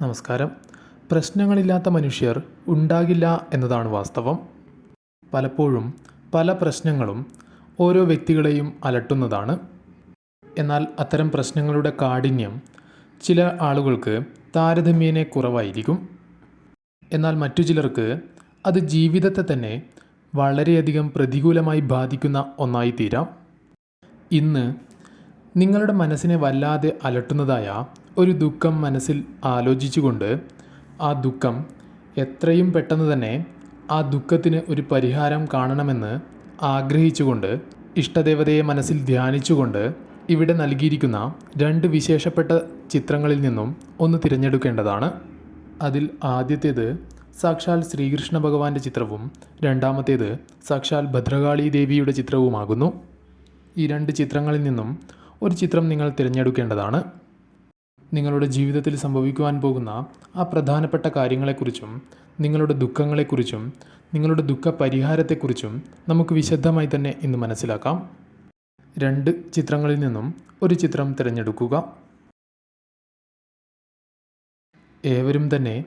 നമസ്കാരം. പ്രശ്നങ്ങളില്ലാത്ത മനുഷ്യർ ഉണ്ടാകില്ല എന്നതാണ് വാസ്തവം. പലപ്പോഴും പല പ്രശ്നങ്ങളും ഓരോ വ്യക്തികളെയും അലട്ടുന്നതാണ്. എന്നാൽ അത്തരം പ്രശ്നങ്ങളുടെ കാഠിന്യം ചില ആളുകൾക്ക് താരതമ്യേന കുറവായിരിക്കും. എന്നാൽ മറ്റു ചിലർക്ക് അത് ജീവിതത്തെ തന്നെ വളരെയധികം പ്രതികൂലമായി ബാധിക്കുന്ന ഒന്നായി തീരാം ഇന്ന് നിങ്ങളുടെ മനസ്സിനെ വല്ലാതെ അലട്ടുന്നതായ ഒരു ദുഃഖം മനസ്സിൽ ആലോചിച്ചുകൊണ്ട് ആ ദുഃഖം എത്രയും പെട്ടെന്ന് തന്നെ ആ ദുഃഖത്തിന് ഒരു പരിഹാരം കാണണമെന്ന് ആഗ്രഹിച്ചുകൊണ്ട് ഇഷ്ടദേവതയെ മനസ്സിൽ ധ്യാനിച്ചുകൊണ്ട് ഇവിടെ നൽകിയിരിക്കുന്ന രണ്ട് വിശേഷപ്പെട്ട ചിത്രങ്ങളിൽ നിന്നും ഒന്ന് തിരഞ്ഞെടുക്കേണ്ടതാണ്. അതിൽ ആദ്യത്തേത് സാക്ഷാൽ ശ്രീകൃഷ്ണ ഭഗവാന്റെ ചിത്രവും രണ്ടാമത്തേത് സാക്ഷാൽ ഭദ്രകാളി ദേവിയുടെ ചിത്രവുമാകുന്നു. ഈ രണ്ട് ചിത്രങ്ങളിൽ നിന്നും ഒരു ചിത്രം നിങ്ങൾ തിരഞ്ഞെടുക്കേണ്ടതാണ്. നിങ്ങളുടെ ജീവിതത്തിൽ സംഭവിക്കുവാൻ പോകുന്ന ആ പ്രധാനപ്പെട്ട കാര്യങ്ങളെക്കുറിച്ചും നിങ്ങളുടെ ദുഃഖങ്ങളെക്കുറിച്ചും നിങ്ങളുടെ ദുഃഖ പരിഹാരത്തെക്കുറിച്ചും നമുക്ക് വിശദമായി തന്നെ ഇന്ന് മനസ്സിലാക്കാം. രണ്ട് ചിത്രങ്ങളിൽ നിന്നും ഒരു ചിത്രം തിരഞ്ഞെടുക്കുക. ഏവരും തന്നെ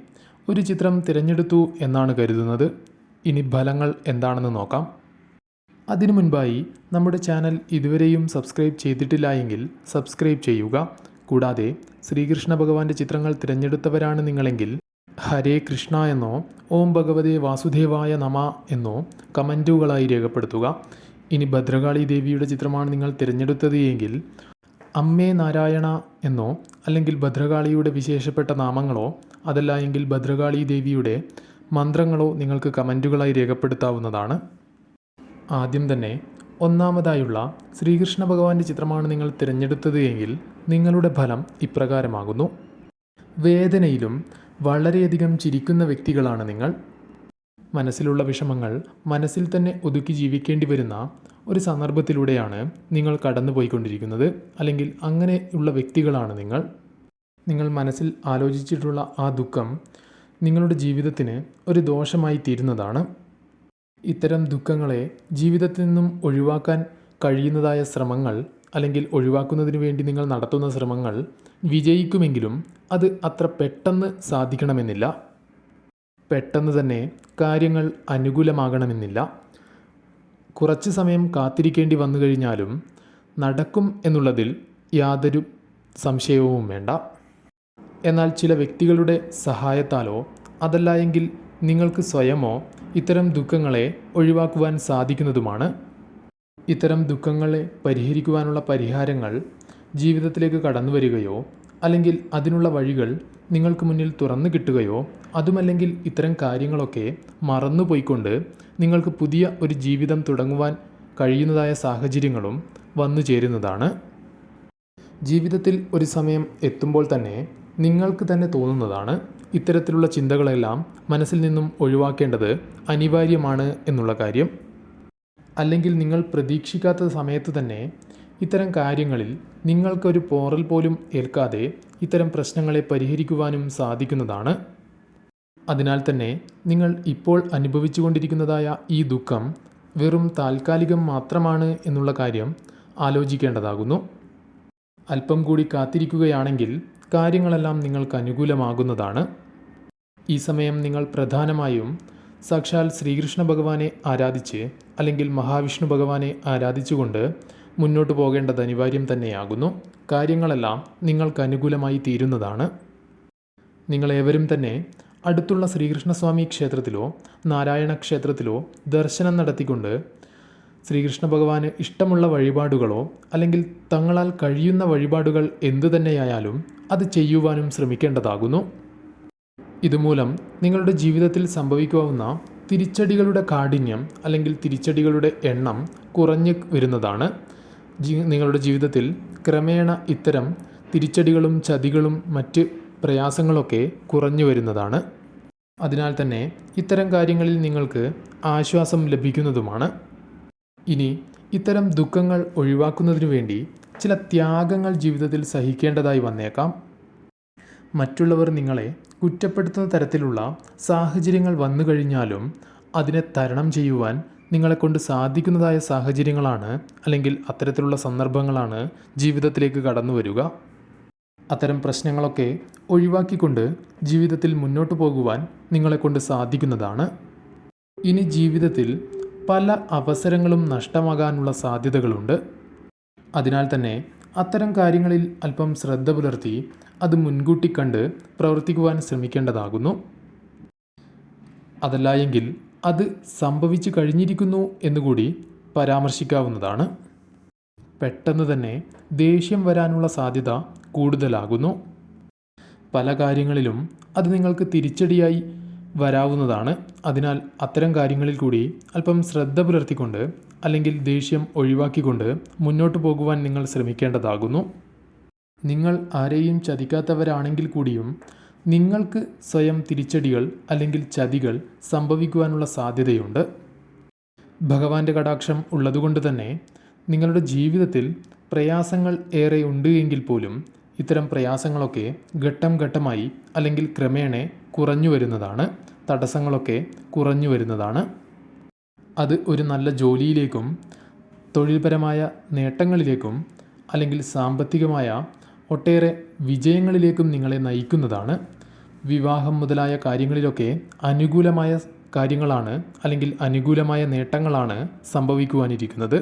ഒരു ചിത്രം തിരഞ്ഞെടുത്തു എന്നാണ് കരുതുന്നത്. ഇനി ഫലങ്ങൾ എന്താണെന്ന് നോക്കാം. അതിനു മുൻപായി നമ്മുടെ ചാനൽ ഇതുവരെയും സബ്സ്ക്രൈബ് ചെയ്തിട്ടില്ല എങ്കിൽ സബ്സ്ക്രൈബ് ചെയ്യുക. കൂടാതെ ശ്രീകൃഷ്ണ ഭഗവാന്റെ ചിത്രങ്ങൾ തിരഞ്ഞെടുത്തവരാണ് നിങ്ങളെങ്കിൽ ഹരേ കൃഷ്ണ എന്നോ ഓം ഭഗവതേ വാസുദേവായ നമ എന്നോ കമന്റുകളായി രേഖപ്പെടുത്തുക. ഇനി ഭദ്രകാളി ദേവിയുടെ ചിത്രമാണ് നിങ്ങൾ തിരഞ്ഞെടുത്തത് എങ്കിൽ അമ്മേ നാരായണ എന്നോ അല്ലെങ്കിൽ ഭദ്രകാളിയുടെ വിശേഷപ്പെട്ട നാമങ്ങളോ അതല്ല എങ്കിൽ ഭദ്രകാളി ദേവിയുടെ മന്ത്രങ്ങളോ നിങ്ങൾക്ക് കമന്റുകളായി രേഖപ്പെടുത്താവുന്നതാണ്. ആദ്യം തന്നെ ഒന്നാമതായുള്ള ശ്രീകൃഷ്ണ ഭഗവാന്റെ ചിത്രമാണ് നിങ്ങൾ തിരഞ്ഞെടുത്തത് എങ്കിൽ നിങ്ങളുടെ ഫലം ഇപ്രകാരമാകുന്നു. വേദനയിലും വളരെയധികം ചിരിക്കുന്ന വ്യക്തികളാണ് നിങ്ങൾ. മനസ്സിലുള്ള വിഷമങ്ങൾ മനസ്സിൽ തന്നെ ഒതുക്കി ജീവിക്കേണ്ടി വരുന്ന ഒരു സന്ദർഭത്തിലൂടെയാണ് നിങ്ങൾ കടന്നുപോയിക്കൊണ്ടിരിക്കുന്നത്. അല്ലെങ്കിൽ അങ്ങനെയുള്ള വ്യക്തികളാണ് നിങ്ങൾ. നിങ്ങൾ മനസ്സിൽ ആലോചിച്ചിട്ടുള്ള ആ ദുഃഖം നിങ്ങളുടെ ജീവിതത്തിന് ഒരു ദോഷമായി തീരുന്നതാണ്. ഇത്തരം ദുഃഖങ്ങളെ ജീവിതത്തിൽ നിന്നും ഒഴിവാക്കാൻ കഴിയുന്നതായ ശ്രമങ്ങൾ അല്ലെങ്കിൽ ഒഴിവാക്കുന്നതിന് വേണ്ടി നിങ്ങൾ നടത്തുന്ന ശ്രമങ്ങൾ വിജയിക്കുമെങ്കിലും അത് അത്ര പെട്ടെന്ന് സാധിക്കണമെന്നില്ല. പെട്ടെന്ന് തന്നെ കാര്യങ്ങൾ അനുകൂലമാകണമെന്നില്ല. കുറച്ച് സമയം കാത്തിരിക്കേണ്ടി വന്നു കഴിഞ്ഞാലും നടക്കും എന്നുള്ളതിൽ യാതൊരു സംശയവും വേണ്ട. എന്നാൽ ചില വ്യക്തികളുടെ സഹായത്താലോ അതല്ല എങ്കിൽ നിങ്ങൾക്ക് സ്വയമോ ഇത്തരം ദുഃഖങ്ങളെ ഒഴിവാക്കുവാൻ സാധിക്കുന്നതുമാണ്. ഇത്തരം ദുഃഖങ്ങളെ പരിഹരിക്കുവാനുള്ള പരിഹാരങ്ങൾ ജീവിതത്തിലേക്ക് കടന്നു വരികയോ അല്ലെങ്കിൽ അതിനുള്ള വഴികൾ നിങ്ങൾക്ക് മുന്നിൽ തുറന്നു കിട്ടുകയോ അതുമല്ലെങ്കിൽ ഇത്തരം കാര്യങ്ങളൊക്കെ മറന്നുപോയിക്കൊണ്ട് നിങ്ങൾക്ക് പുതിയ ഒരു ജീവിതം തുടങ്ങുവാൻ കഴിയുന്നതായ സാഹചര്യങ്ങളും വന്നു ചേരുന്നതാണ്. ജീവിതത്തിൽ ഒരു സമയം എത്തുമ്പോൾ തന്നെ നിങ്ങൾക്ക് തന്നെ തോന്നുന്നതാണ് ഇത്തരത്തിലുള്ള ചിന്തകളെല്ലാം മനസ്സിൽ നിന്നും ഒഴിവാക്കേണ്ടത് അനിവാര്യമാണ് എന്നുള്ള കാര്യം. അല്ലെങ്കിൽ നിങ്ങൾ പ്രതീക്ഷിക്കാത്ത സമയത്ത് തന്നെ ഇത്തരം കാര്യങ്ങളിൽ നിങ്ങൾക്കൊരു പോറൽ പോലും ഏൽക്കാതെ ഇത്തരം പ്രശ്നങ്ങളെ പരിഹരിക്കുവാനും സാധിക്കുന്നതാണ്. അതിനാൽ തന്നെ നിങ്ങൾ ഇപ്പോൾ അനുഭവിച്ചുകൊണ്ടിരിക്കുന്നതായ ഈ ദുഃഖം വെറും താൽക്കാലികം മാത്രമാണ് എന്നുള്ള കാര്യം ആലോചിക്കേണ്ടതാകുന്നു. അല്പം കൂടി കാത്തിരിക്കുകയാണെങ്കിൽ കാര്യങ്ങളെല്ലാം നിങ്ങൾക്ക് അനുകൂലമാകുന്നതാണ്. ഈ സമയം നിങ്ങൾ പ്രധാനമായും സാക്ഷാൽ ശ്രീകൃഷ്ണ ഭഗവാനെ ആരാധിച്ച് അല്ലെങ്കിൽ മഹാവിഷ്ണു ഭഗവാനെ ആരാധിച്ചുകൊണ്ട് മുന്നോട്ട് പോകേണ്ടത് അനിവാര്യം തന്നെയാകുന്നു. കാര്യങ്ങളെല്ലാം നിങ്ങൾക്ക് അനുകൂലമായി തീരുന്നതാണ്. നിങ്ങളേവരും തന്നെ അടുത്തുള്ള ശ്രീകൃഷ്ണസ്വാമി ക്ഷേത്രത്തിലോ നാരായണ ക്ഷേത്രത്തിലോ ദർശനം നടത്തിക്കൊണ്ട് ശ്രീകൃഷ്ണ ഭഗവാന് ഇഷ്ടമുള്ള വഴിപാടുകളോ അല്ലെങ്കിൽ തങ്ങളാൽ കഴിയുന്ന വഴിപാടുകൾ എന്തു തന്നെയായാലും അത് ചെയ്യുവാനും ശ്രമിക്കേണ്ടതാകുന്നു. ഇതുമൂലം നിങ്ങളുടെ ജീവിതത്തിൽ സംഭവിക്കാവുന്ന തിരിച്ചടികളുടെ കാഠിന്യം അല്ലെങ്കിൽ തിരിച്ചടികളുടെ എണ്ണം കുറഞ്ഞു വരുന്നതാണ്. ജീ- നിങ്ങളുടെ ജീവിതത്തിൽ ക്രമേണ ഇത്തരം തിരിച്ചടികളും ചതികളും മറ്റ് പ്രയാസങ്ങളൊക്കെ കുറഞ്ഞു വരുന്നതാണ്. അതിനാൽ തന്നെ ഇത്തരം കാര്യങ്ങളിൽ നിങ്ങൾക്ക് ആശ്വാസം ലഭിക്കുന്നതുമാണ്. ഇനി ഇത്തരം ദുഃഖങ്ങൾ ഒഴിവാക്കുന്നതിനു വേണ്ടി ചില ത്യാഗങ്ങൾ ജീവിതത്തിൽ സഹിക്കേണ്ടതായി വന്നേക്കാം. മറ്റുള്ളവർ നിങ്ങളെ കുറ്റപ്പെടുത്തുന്ന തരത്തിലുള്ള സാഹചര്യങ്ങൾ വന്നു കഴിഞ്ഞാലും അതിനെ തരണം ചെയ്യുവാൻ നിങ്ങളെക്കൊണ്ട് സാധിക്കുന്നതായ സാഹചര്യങ്ങളാണ് അല്ലെങ്കിൽ അത്തരത്തിലുള്ള സന്ദർഭങ്ങളാണ് ജീവിതത്തിലേക്ക് കടന്നു വരിക. അത്തരം പ്രശ്നങ്ങളൊക്കെ ഒഴിവാക്കിക്കൊണ്ട് ജീവിതത്തിൽ മുന്നോട്ട് പോകുവാൻ നിങ്ങളെക്കൊണ്ട് സാധിക്കുന്നതാണ്. ഇനി ജീവിതത്തിൽ പല അവസരങ്ങളും നഷ്ടമാകാനുള്ള സാധ്യതകളുണ്ട്. അതിനാൽ തന്നെ അത്തരം കാര്യങ്ങളിൽ അല്പം ശ്രദ്ധ പുലർത്തി അത് മുൻകൂട്ടി കണ്ട് പ്രവർത്തിക്കുവാൻ ശ്രമിക്കേണ്ടതാകുന്നു. അതല്ല എങ്കിൽ അത് സംഭവിച്ചു കഴിഞ്ഞിരിക്കുന്നു എന്നുകൂടി പരാമർശിക്കാവുന്നതാണ്. പെട്ടെന്ന് തന്നെ ദേഷ്യം വരാനുള്ള സാധ്യത കൂടുതലാകുന്നു. പല കാര്യങ്ങളിലും അത് നിങ്ങൾക്ക് തിരിച്ചടിയായി വരാവുന്നതാണ്. അതിനാൽ അത്തരം കാര്യങ്ങളിൽ കൂടി അല്പം ശ്രദ്ധ പുലർത്തിക്കൊണ്ട് അല്ലെങ്കിൽ ദേഷ്യം ഒഴിവാക്കിക്കൊണ്ട് മുന്നോട്ട് പോകുവാൻ നിങ്ങൾ ശ്രമിക്കേണ്ടതാകുന്നു. നിങ്ങൾ ആരെയും ചതിക്കാത്തവരാണെങ്കിൽ കൂടിയും നിങ്ങൾക്ക് സ്വയം തിരിച്ചടികൾ അല്ലെങ്കിൽ ചതികൾ സംഭവിക്കുവാനുള്ള സാധ്യതയുണ്ട്. ഭഗവാന്റെ കടാക്ഷം ഉള്ളതുകൊണ്ട് തന്നെ നിങ്ങളുടെ ജീവിതത്തിൽ പ്രയാസങ്ങൾ ഏറെ ഉണ്ട് എങ്കിൽ പോലും ഇത്തരം പ്രയാസങ്ങളൊക്കെ ഘട്ടം ഘട്ടമായി അല്ലെങ്കിൽ ക്രമേണ കുറഞ്ഞു വരുന്നതാണ്. തടസ്സങ്ങളൊക്കെ കുറഞ്ഞു വരുന്നതാണ്. അത് ഒരു നല്ല ജോലിയിലേക്കും തൊഴിൽപരമായ നേട്ടങ്ങളിലേക്കും അല്ലെങ്കിൽ സാമ്പത്തികമായ ഒട്ടേറെ വിജയങ്ങളിലേക്കും നിങ്ങളെ നയിക്കുന്നതാണ്. വിവാഹം മുതലായ കാര്യങ്ങളിലൊക്കെ അനുകൂലമായ കാര്യങ്ങളാണ് അല്ലെങ്കിൽ അനുകൂലമായ നേട്ടങ്ങളാണ് സംഭവിക്കുവാനിരിക്കുന്നത്.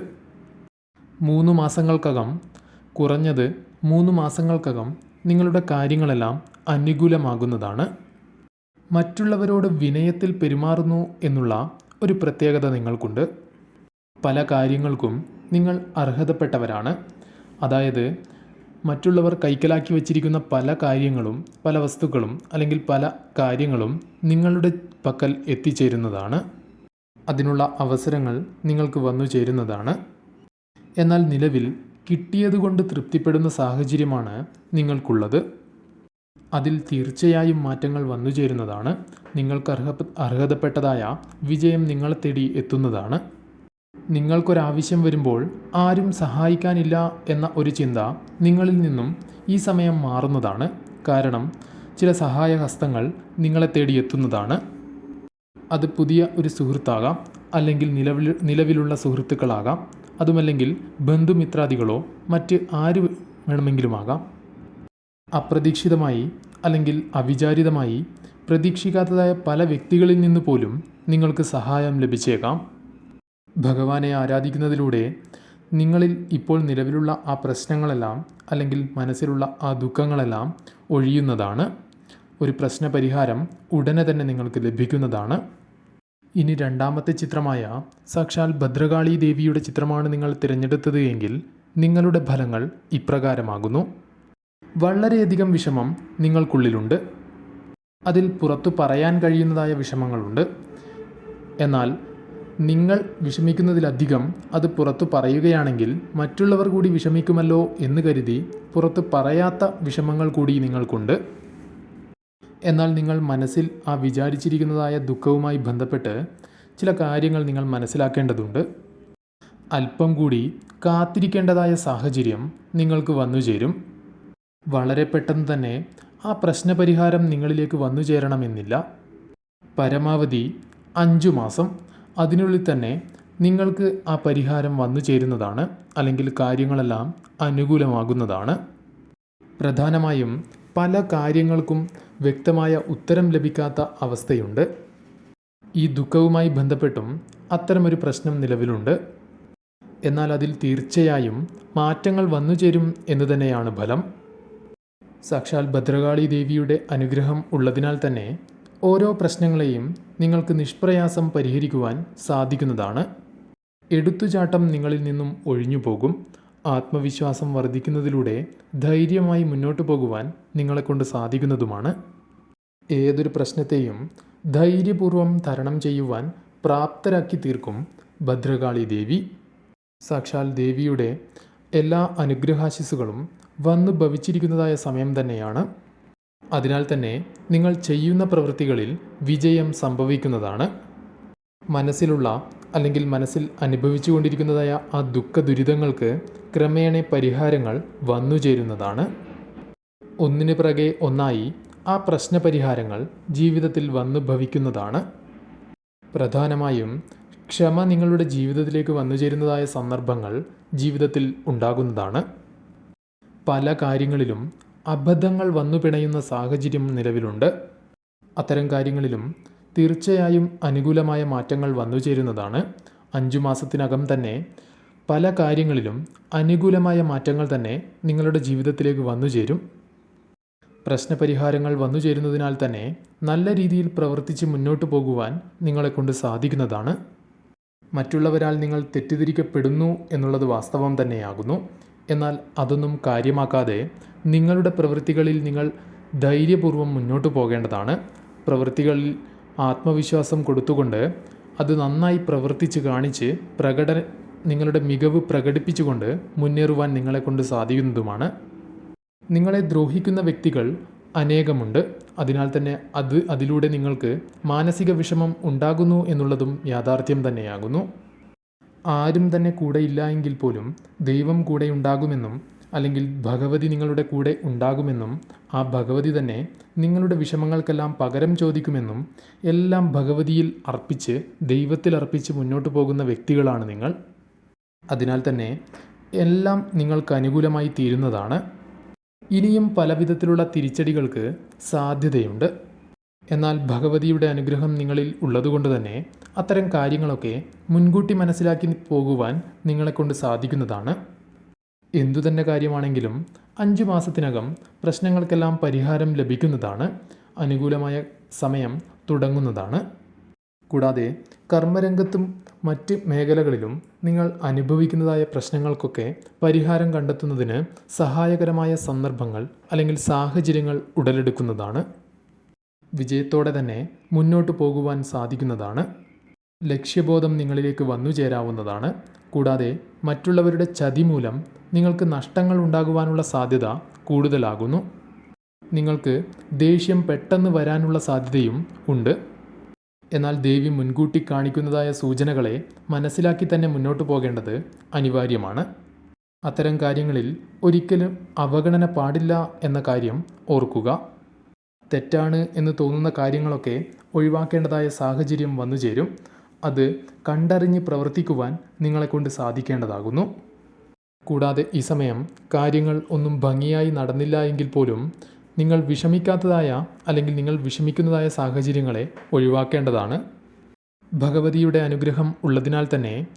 മൂന്ന് മാസങ്ങൾക്കകം കുറഞ്ഞത് മൂന്ന് മാസങ്ങൾക്കകം നിങ്ങളുടെ കാര്യങ്ങളെല്ലാം അനുകൂലമാകുന്നതാണ്. മറ്റുള്ളവരോട് വിനയത്തിൽ പെരുമാറുന്നു എന്നുള്ള ഒരു പ്രത്യേകത നിങ്ങൾക്കുണ്ട്. പല കാര്യങ്ങൾക്കും നിങ്ങൾ അർഹതപ്പെട്ടവരാണ്. അതായത് മറ്റുള്ളവർ കൈക്കലാക്കി വച്ചിരിക്കുന്ന പല കാര്യങ്ങളും പല വസ്തുക്കളും അല്ലെങ്കിൽ പല കാര്യങ്ങളും നിങ്ങളുടെ പക്കൽ എത്തിച്ചേരുന്നതാണ്. അതിനുള്ള അവസരങ്ങൾ നിങ്ങൾക്ക് വന്നു ചേരുന്നതാണ് എന്നാൽ നിലവിൽ കിട്ടിയതുകൊണ്ട് തൃപ്തിപ്പെടുന്ന സാഹചര്യമാണ് നിങ്ങൾക്കുള്ളത്. അതിൽ തീർച്ചയായും മാറ്റങ്ങൾ വന്നു ചേരുന്നതാണ്. നിങ്ങൾക്ക് അർഹ അർഹതപ്പെട്ടതായ വിജയം നിങ്ങളെ തേടി എത്തുന്നതാണ്. നിങ്ങൾക്കൊരാവശ്യം വരുമ്പോൾ ആരും സഹായിക്കാനില്ല എന്ന ഒരു ചിന്ത നിങ്ങളിൽ നിന്നും ഈ സമയം മാറുന്നതാണ്. കാരണം ചില സഹായ ഹസ്തങ്ങൾ നിങ്ങളെ തേടി എത്തുന്നതാണ്. അത് പുതിയ ഒരു സുഹൃത്താകാം അല്ലെങ്കിൽ നിലവിൽ നിലവിലുള്ള സുഹൃത്തുക്കളാകാം. അതുമല്ലെങ്കിൽ ബന്ധുമിത്രാദികളോ മറ്റ് ആര് വേണമെങ്കിലുമാകാം. അപ്രതീക്ഷിതമായി അല്ലെങ്കിൽ അവിചാരിതമായി പ്രതീക്ഷിക്കാത്തതായ പല വ്യക്തികളിൽ നിന്ന് പോലും നിങ്ങൾക്ക് സഹായം ലഭിച്ചേക്കാം. ഭഗവാനെ ആരാധിക്കുന്നതിലൂടെ നിങ്ങളിൽ ഇപ്പോൾ നിലവിലുള്ള ആ പ്രശ്നങ്ങളെല്ലാം അല്ലെങ്കിൽ മനസ്സിലുള്ള ആ ദുഃഖങ്ങളെല്ലാം ഒഴിയുന്നതാണ്. ഒരു പ്രശ്നപരിഹാരം ഉടനെ തന്നെ നിങ്ങൾക്ക് ലഭിക്കുന്നതാണ്. ഇനി രണ്ടാമത്തെ ചിത്രമായ സാക്ഷാൽ ഭദ്രകാളി ദേവിയുടെ ചിത്രമാണ് നിങ്ങൾ തിരഞ്ഞെടുത്തത് എങ്കിൽ നിങ്ങളുടെ ഫലങ്ങൾ ഇപ്രകാരമാകുന്നു. വളരെയധികം വിഷമം നിങ്ങൾക്കുള്ളിലുണ്ട്. അതിൽ പുറത്തു പറയാൻ കഴിയുന്നതായ വിഷമങ്ങളുണ്ട്. എന്നാൽ നിങ്ങൾ വിഷമിക്കുന്നതിലധികം അത് പുറത്തു പറയുകയാണെങ്കിൽ മറ്റുള്ളവർ കൂടി വിഷമിക്കുമല്ലോ എന്ന് കരുതി പുറത്ത് പറയാത്ത വിഷമങ്ങൾ കൂടി നിങ്ങൾക്കുണ്ട്. എന്നാൽ നിങ്ങൾ മനസ്സിൽ ആ വിചാരിച്ചിരിക്കുന്നതായ ദുഃഖവുമായി ബന്ധപ്പെട്ട് ചില കാര്യങ്ങൾ നിങ്ങൾ മനസ്സിലാക്കേണ്ടതുണ്ട്. അല്പം കൂടി കാത്തിരിക്കേണ്ടതായ സാഹചര്യം നിങ്ങൾക്ക് വന്നു ചേരും. വളരെ പെട്ടെന്ന് തന്നെ ആ പ്രശ്നപരിഹാരം നിങ്ങളിലേക്ക് വന്നു ചേരണമെന്നില്ല. പരമാവധി അഞ്ചു മാസം അതിനുള്ളിൽ തന്നെ നിങ്ങൾക്ക് ആ പരിഹാരം വന്നു ചേരുന്നതാണ് അല്ലെങ്കിൽ കാര്യങ്ങളെല്ലാം അനുകൂലമാകുന്നതാണ്. പ്രധാനമായും പല കാര്യങ്ങൾക്കും വ്യക്തമായ ഉത്തരം ലഭിക്കാത്ത അവസ്ഥയുണ്ട്. ഈ ദുഃഖവുമായി ബന്ധപ്പെട്ടും അത്തരമൊരു പ്രശ്നം നിലവിലുണ്ട്. എന്നാൽ അതിൽ തീർച്ചയായും മാറ്റങ്ങൾ വന്നു ചേരും എന്ന് തന്നെയാണ് ഫലം. സാക്ഷാൽ ഭദ്രകാളി ദേവിയുടെ അനുഗ്രഹം ഉള്ളതിനാൽ തന്നെ ഓരോ പ്രശ്നങ്ങളെയും നിങ്ങൾക്ക് നിഷ്പ്രയാസം പരിഹരിക്കുവാൻ സാധിക്കുന്നതാണ്. എടുത്തുചാട്ടം നിങ്ങളിൽ നിന്നും ഒഴിഞ്ഞു പോകും ആത്മവിശ്വാസം വർദ്ധിക്കുന്നതിലൂടെ ധൈര്യമായി മുന്നോട്ട് പോകുവാൻ നിങ്ങളെക്കൊണ്ട് സാധിക്കുന്നതുമാണ്. ഏതൊരു പ്രശ്നത്തെയും ധൈര്യപൂർവം തരണം ചെയ്യുവാൻ പ്രാപ്തരാക്കി തീർക്കും ഭദ്രകാളി ദേവി. സാക്ഷാൽ ദേവിയുടെ എല്ലാ അനുഗ്രഹാശിസുകളും വന്നു ഭവിച്ചിരിക്കുന്നതായ സമയം തന്നെയാണ്. അതിനാൽ തന്നെ നിങ്ങൾ ചെയ്യുന്ന പ്രവൃത്തികളിൽ വിജയം സംഭവിക്കുന്നതാണ്. മനസ്സിലുള്ള അല്ലെങ്കിൽ മനസ്സിൽ അനുഭവിച്ചു കൊണ്ടിരിക്കുന്നതായ ആ ദുഃഖ ദുരിതങ്ങൾക്ക് ക്രമേണ പരിഹാരങ്ങൾ വന്നു ചേരുന്നതാണ്. ഒന്നിനു പിറകെ ഒന്നായി ആ പ്രശ്ന പരിഹാരങ്ങൾ ജീവിതത്തിൽ വന്നു ഭവിക്കുന്നതാണ്. പ്രധാനമായും ക്ഷമ നിങ്ങളുടെ ജീവിതത്തിലേക്ക് വന്നു ചേരുന്നതായ സന്ദർഭങ്ങൾ ജീവിതത്തിൽ ഉണ്ടാകുന്നതാണ്. പല കാര്യങ്ങളിലും അബദ്ധങ്ങൾ വന്നു പിണയുന്ന സാഹചര്യം നിലവിലുണ്ട്. അത്തരം കാര്യങ്ങളിലും തീർച്ചയായും അനുകൂലമായ മാറ്റങ്ങൾ വന്നു ചേരുന്നതാണ്. അഞ്ചു മാസത്തിനകം തന്നെ പല കാര്യങ്ങളിലും അനുകൂലമായ മാറ്റങ്ങൾ തന്നെ നിങ്ങളുടെ ജീവിതത്തിലേക്ക് വന്നു ചേരും. പ്രശ്നപരിഹാരങ്ങൾ വന്നു ചേരുന്നതിനാൽ തന്നെ നല്ല രീതിയിൽ പ്രവർത്തിച്ച് മുന്നോട്ട് പോകുവാൻ നിങ്ങളെക്കൊണ്ട് സാധിക്കുന്നതാണ്. മറ്റുള്ളവരാൽ നിങ്ങൾ തെറ്റിദ്ധരിക്കപ്പെടുന്നു എന്നുള്ളത് വാസ്തവം തന്നെയാകുന്നു. എന്നാൽ അതൊന്നും കാര്യമാക്കാതെ നിങ്ങളുടെ പ്രവൃത്തികളിൽ നിങ്ങൾ ധൈര്യപൂർവം മുന്നോട്ട് പോകേണ്ടതാണ്. പ്രവൃത്തികളിൽ ആത്മവിശ്വാസം കൊടുത്തുകൊണ്ട് അത് നന്നായി പ്രവർത്തിച്ച് കാണിച്ച് പ്രകട നിങ്ങളുടെ മികവ് പ്രകടിപ്പിച്ചുകൊണ്ട് മുന്നേറുവാൻ നിങ്ങളെ കൊണ്ട് സാധിക്കുന്നതുമാണ്. നിങ്ങളെ ദ്രോഹിക്കുന്ന വ്യക്തികൾ അനേകമുണ്ട്. അതിനാൽ തന്നെ അത് അതിലൂടെ നിങ്ങൾക്ക് മാനസിക വിഷമം ഉണ്ടാകുന്നു എന്നുള്ളതും യാഥാർത്ഥ്യം തന്നെയാകുന്നു. ആരും തന്നെ കൂടെയില്ല എങ്കിൽ പോലും ദൈവം കൂടെ ഉണ്ടാകുമെന്നും അല്ലെങ്കിൽ ഭഗവതി നിങ്ങളുടെ കൂടെ ഉണ്ടാകുമെന്നും ആ ഭഗവതി തന്നെ നിങ്ങളുടെ വിഷമങ്ങൾക്കെല്ലാം പകരം ചോദിക്കുമെന്നും എല്ലാം ഭഗവതിയിൽ അർപ്പിച്ച് ദൈവത്തിൽ അർപ്പിച്ച് മുന്നോട്ട് പോകുന്ന വ്യക്തികളാണ് നിങ്ങൾ. അതിനാൽ തന്നെ എല്ലാം നിങ്ങൾക്ക് അനുകൂലമായി തീരുന്നതാണ്. ഇനിയും പലവിധത്തിലുള്ള തിരിച്ചടികൾക്ക് സാധ്യതയുണ്ട്. എന്നാൽ ഭഗവതിയുടെ അനുഗ്രഹം നിങ്ങളിൽ ഉള്ളതുകൊണ്ട് തന്നെ അത്തരം കാര്യങ്ങളൊക്കെ മുൻകൂട്ടി മനസ്സിലാക്കി പോകുവാൻ നിങ്ങളെക്കൊണ്ട് സാധിക്കുന്നതാണ്. എന്തു തന്നെ കാര്യമാണെങ്കിലും അഞ്ചു മാസത്തിനകം പ്രശ്നങ്ങൾക്കെല്ലാം പരിഹാരം ലഭിക്കുന്നതാണ് അനുകൂലമായ സമയം തുടങ്ങുന്നതാണ്. കൂടാതെ കർമ്മരംഗത്തും മറ്റ് മേഖലകളിലും നിങ്ങൾ അനുഭവിക്കുന്നതായ പ്രശ്നങ്ങൾക്കൊക്കെ പരിഹാരം കണ്ടെത്തുന്നതിന് സഹായകരമായ സന്ദർഭങ്ങൾ അല്ലെങ്കിൽ സാഹചര്യങ്ങൾ ഉടലെടുക്കുന്നതാണ്. വിജയത്തോടെ തന്നെ മുന്നോട്ട് പോകുവാൻ സാധിക്കുന്നതാണ്. ലക്ഷ്യബോധം നിങ്ങളിലേക്ക് വന്നു ചേരാവുന്നതാണ് കൂടാതെ മറ്റുള്ളവരുടെ ചതി മൂലം നിങ്ങൾക്ക് നഷ്ടങ്ങൾ ഉണ്ടാകുവാനുള്ള സാധ്യത കൂടുതലാകുന്നു. നിങ്ങൾക്ക് ദേഷ്യം പെട്ടെന്ന് വരാനുള്ള സാധ്യതയും ഉണ്ട്. എന്നാൽ ദേവി മുൻകൂട്ടി കാണിക്കുന്നതായ സൂചനകളെ മനസ്സിലാക്കി തന്നെ മുന്നോട്ട് പോകേണ്ടത് അനിവാര്യമാണ്. അത്തരം കാര്യങ്ങളിൽ ഒരിക്കലും അവഗണന പാടില്ല എന്ന കാര്യം ഓർക്കുക. തെറ്റാണ് എന്ന് തോന്നുന്ന കാര്യങ്ങളൊക്കെ ഒഴിവാക്കേണ്ടതായ സാഹചര്യം വന്നു ചേരും അത് കണ്ടറിഞ്ഞ് പ്രവർത്തിക്കുവാൻ നിങ്ങളെക്കൊണ്ട് സാധിക്കേണ്ടതാകുന്നു. കൂടാതെ ഈ സമയം കാര്യങ്ങൾ ഒന്നും ഭംഗിയായി നടന്നില്ല എങ്കിൽ പോലും നിങ്ങൾ വിഷമിക്കാത്തതായ അല്ലെങ്കിൽ നിങ്ങൾ വിഷമിക്കുന്നതായ സാഹചര്യങ്ങളെ ഒഴിവാക്കേണ്ടതാണ്. ഭഗവതിയുടെ അനുഗ്രഹം ഉള്ളതിനാൽ തന്നെ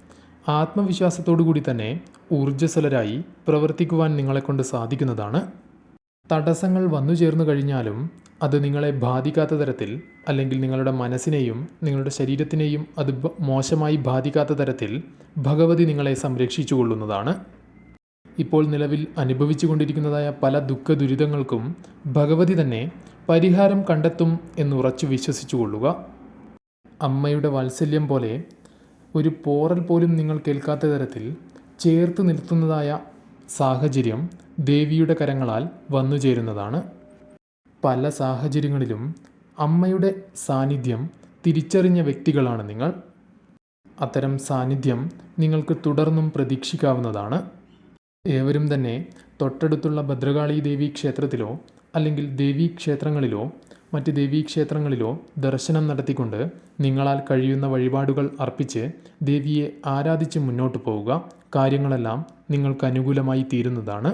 ആത്മവിശ്വാസത്തോടു കൂടി തന്നെ ഊർജസ്വലരായി പ്രവർത്തിക്കുവാൻ നിങ്ങളെക്കൊണ്ട് സാധിക്കുന്നതാണ്. തടസ്സങ്ങൾ വന്നു ചേർന്നു കഴിഞ്ഞാലും അത് നിങ്ങളെ ബാധിക്കാത്ത തരത്തിൽ അല്ലെങ്കിൽ നിങ്ങളുടെ മനസ്സിനെയും നിങ്ങളുടെ ശരീരത്തിനെയും അത് മോശമായി ബാധിക്കാത്ത തരത്തിൽ ഭഗവതി നിങ്ങളെ സംരക്ഷിച്ചു കൊള്ളുന്നതാണ്. ഇപ്പോൾ നിലവിൽ അനുഭവിച്ചു കൊണ്ടിരിക്കുന്നതായ പല ദുഃഖ ദുരിതങ്ങൾക്കും ഭഗവതി തന്നെ പരിഹാരം കണ്ടെത്തും എന്ന് ഉറച്ചു വിശ്വസിച്ചു കൊള്ളുക. അമ്മയുടെ വാത്സല്യം പോലെ ഒരു പോറൽ പോലും നിങ്ങൾ കേൾക്കാത്ത തരത്തിൽ ചേർത്ത് നിർത്തുന്നതായ സാഹചര്യം ദേവിയുടെ കരങ്ങളാൽ വന്നു ചേരുന്നതാണ് പല സാഹചര്യങ്ങളിലും അമ്മയുടെ സാന്നിധ്യം തിരിച്ചറിഞ്ഞ വ്യക്തികളാണ് നിങ്ങൾ. അത്തരം സാന്നിധ്യം നിങ്ങൾക്ക് തുടർന്നും പ്രതീക്ഷിക്കാവുന്നതാണ്. ഏവരും തന്നെ തൊട്ടടുത്തുള്ള ഭദ്രകാളി ദേവി ക്ഷേത്രത്തിലോ അല്ലെങ്കിൽ ദേവീ ക്ഷേത്രങ്ങളിലോ മറ്റ് ദേവീ ക്ഷേത്രങ്ങളിലോ ദർശനം നടത്തിക്കൊണ്ട് നിങ്ങളാൽ കഴിയുന്ന വഴിപാടുകൾ അർപ്പിച്ച് ദേവിയെ ആരാധിച്ച് മുന്നോട്ട് പോവുക. കാര്യങ്ങളെല്ലാം നിങ്ങൾക്ക് അനുകൂലമായി തീരുന്നതാണ്.